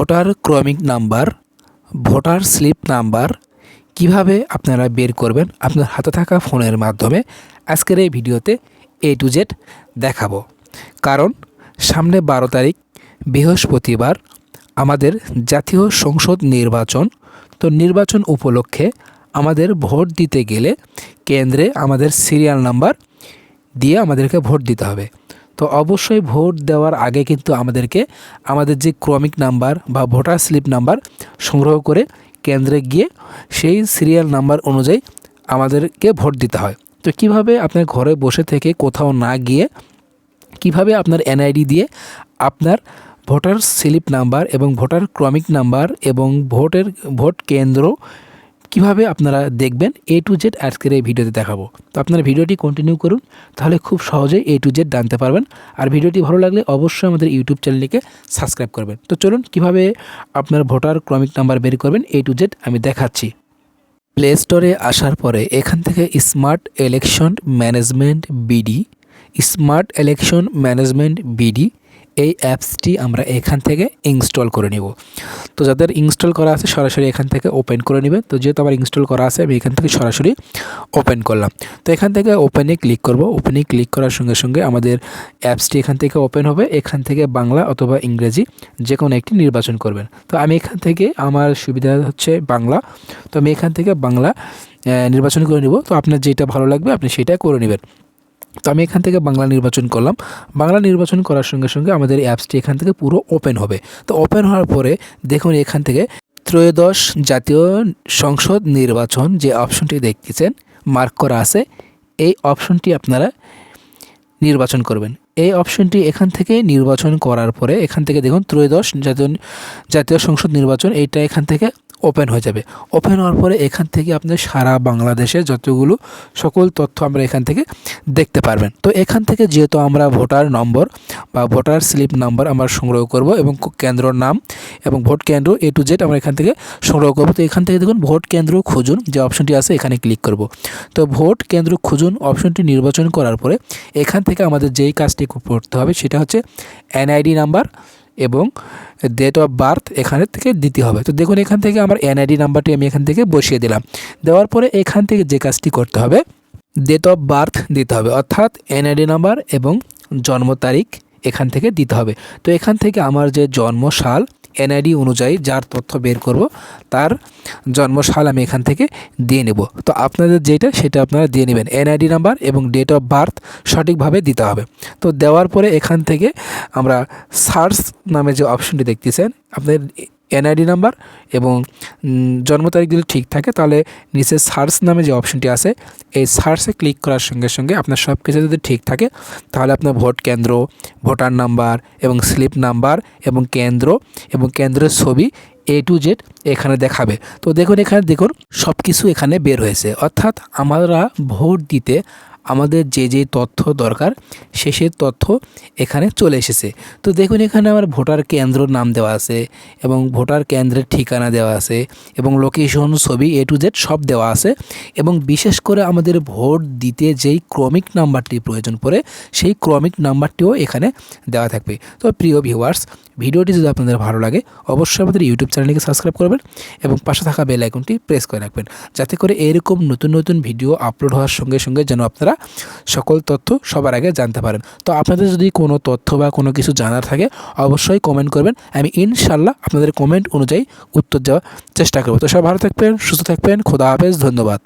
Voter ক্রমিক number, voter slip number কীভাবে আপনারা বের করবেন আপনার হাতে থাকা ফোনের মাধ্যমে আজকের এই ভিডিওতে এ টু জেড দেখাবো। কারণ সামনে বারো তারিখ, বৃহস্পতিবার আমাদের জাতীয় সংসদ নির্বাচন, তো নির্বাচন উপলক্ষে আমাদের ভোট দিতে গেলে কেন্দ্রে আমাদের সিরিয়াল নাম্বার দিয়ে আমাদেরকে ভোট দিতে হবে। তো অবশ্যই ভোট দেওয়ার আগে কিন্তু আমাদেরকে আমাদের যে ক্রমিক নাম্বার বা ভোটার স্লিপ নাম্বার সংগ্রহ করে কেন্দ্রে গিয়ে সেই সিরিয়াল নাম্বার অনুযায়ী আমাদেরকে ভোট দিতে হয়। তো কীভাবে আপনার ঘরে বসে থেকে কোথাও না গিয়ে কীভাবে আপনার এনআইডি দিয়ে আপনার ভোটার স্লিপ নাম্বার এবং ভোটার ক্রমিক নাম্বার এবং ভোটের ভোট কেন্দ্র কীভাবে আপনারা দেখবেন এ টু জেড আজকের এই ভিডিওতে দেখাবো। তো আপনারা ভিডিওটি কন্টিনিউ করুন, তাহলে খুব সহজেই এ টু জেড জানতে পারবেন। আর ভিডিওটি ভালো লাগলে অবশ্যই আমাদের ইউটিউব চ্যানেলটিকে সাবস্ক্রাইব করবেন। তো চলুন, কীভাবে আপনার ভোটার ক্রমিক নাম্বার বের করবেন এ টু জেড আমি দেখাচ্ছি। প্লে স্টোরে আসার পরে এখান থেকে smart election management BD smart election management BD এই অ্যাপসটি আমরা এখান থেকে ইনস্টল করে নেব। তো যাদের ইনস্টল করা আছে, সরাসরি এখান থেকে ওপেন করে নেবেন। তো যেহেতু আমার ইনস্টল করা আছে, আমি এখান থেকে সরাসরি ওপেন করলাম। তো এখান থেকে ওপেনে ক্লিক করব। ওপেনে ক্লিক করার সঙ্গে সঙ্গে আমাদের অ্যাপসটি এখান থেকে ওপেন হবে। এখান থেকে বাংলা অথবা ইংরেজি যে কোনো একটি নির্বাচন করবেন। তো আমি এখান থেকে আমার সুবিধা হচ্ছে বাংলা। তো আমি এখান থেকে বাংলা নির্বাচন করে নিব। তো আপনার যেটা ভালো লাগবে, আপনি সেটা করে নেবেন। তো আমি এখান থেকে বাংলা নির্বাচন করলাম। বাংলা নির্বাচন করার সঙ্গে সঙ্গে আমাদের অ্যাপসটি এখান থেকে পুরো ওপেন হবে। তো ওপেন হওয়ার পরে দেখুন এখান থেকে ত্রয়োদশ জাতীয় সংসদ নির্বাচন যে অপশনটি দেখতেছেন মার্ক করা আছে, এই অপশনটি আপনারা নির্বাচন করবেন। এই অপশনটি এখান থেকে নির্বাচন করার পরে এখান থেকে দেখুন ত্রয়োদশ জাতীয় জাতীয় সংসদ নির্বাচন এইটা এখান থেকে ওপেন হয়ে যাবে। ওপেন হওয়ার পরে এখান থেকে আপনি সারা বাংলাদেশের যতগুলো সকল তথ্য আমরা এখান থেকে দেখতে পারবেন। তো এখান থেকে যেহেতু আমরা ভোটার নম্বর বা ভোটার স্লিপ নাম্বার আমরা সংগ্রহ করব এবং কেন্দ্রর নাম এবং ভোট কেন্দ্র এ টু জেড আমরা এখান থেকে সংগ্রহ করব। তো এখান থেকে দেখুন ভোট কেন্দ্র খুঁজুন যে অপশনটি আছে এখানে ক্লিক করব। তো ভোট কেন্দ্র খুঁজুন অপশনটি নির্বাচন করার পরে এখান থেকে আমাদের যেই কাজটি করতে হবে, সেটা হচ্ছে এনআইডি নাম্বার এবং ডেট অফ বার্থ এখানে থেকে দিতে হবে। তো দেখুন এখান থেকে আমার এনআইডি নাম্বারটি আমি এখান থেকে বসিয়ে দিলাম। দেওয়ার পরে এখান থেকে যে কাজটি করতে হবে ডেট অফ বার্থ দিতে হবে, অর্থাৎ এনআইডি নাম্বার এবং জন্ম তারিখ এখান থেকে দিতে হবে। তো এখান থেকে আমার যে জন্ম সাল এনআইডি অনুযায়ী যার তথ্য বের করব, তার জন্মশাল আমি এখান থেকে দিয়ে নেব। তো আপনাদের যেটা, সেটা আপনারা দিয়ে নেবেন। এনআইডি নাম্বার এবং ডেট অফ বার্থ সঠিকভাবে দিতে হবে। তো দেওয়ার পরে এখান থেকে আমরা সার্চ নামে যে অপশনটি দেখতেছেন, আপনাদের এনআইডি নাম্বার এবং জন্ম তারিখ যদি ঠিক থাকে, তাহলে নিচে সার্চ নামে যে অপশনটি আছে, এই সার্চে ক্লিক করার সঙ্গে সঙ্গে আপনার সব কিছু যদি ঠিক থাকে, তাহলে আপনার ভোট কেন্দ্র, ভোটার নাম্বার এবং স্লিপ নাম্বার এবং কেন্দ্র এবং কেন্দ্রের ছবি এ টু জেড এখানে দেখাবে। তো দেখুন এখানে, দেখুন সব কিছু এখানে বের হয়েছে। অর্থাৎ আমরা ভোট দিতে আমাদের যে যে তথ্য দরকার, সে তথ্য এখানে চলে এসেছে। তো দেখুন, এখানে আমার ভোটার কেন্দ্র নাম দেওয়া আছে এবং ভোটার কেন্দ্রের ঠিকানা দেওয়া আছে এবং লোকেশন ছবি এ টু জেড সব দেওয়া আছে এবং বিশেষ করে আমাদের ভোট দিতে যেই ক্রমিক নাম্বারটি প্রয়োজন পড়ে, সেই ক্রমিক নাম্বারটিও এখানে দেওয়া থাকবে। তো প্রিয় ভিউয়ার্স ভিডিওটি যদি আপনাদের ভালো লাগে, অবশ্যই আমাদের ইউটিউব চ্যানেলকে সাবস্ক্রাইব করবেন এবং পাশে থাকা বেল আইকনটি প্রেস করে রাখবেন, যাতে করে এরকম নতুন নতুন ভিডিও আপলোড হওয়ার সঙ্গে সঙ্গে যেন আপনারা সকল তথ্য সবার আগে জানতে পারেন। তো আপনাদের যদি কোনো তথ্য বা কোনো কিছু জানার থাকে, অবশ্যই কমেন্ট করবেন। আমি ইনশাল্লাহ আপনাদের কমেন্ট অনুযায়ী উত্তর দেওয়ার চেষ্টা করব। তো সব ভালো থাকবেন, সুস্থ থাকবেন, খোদা হাফেজ, ধন্যবাদ।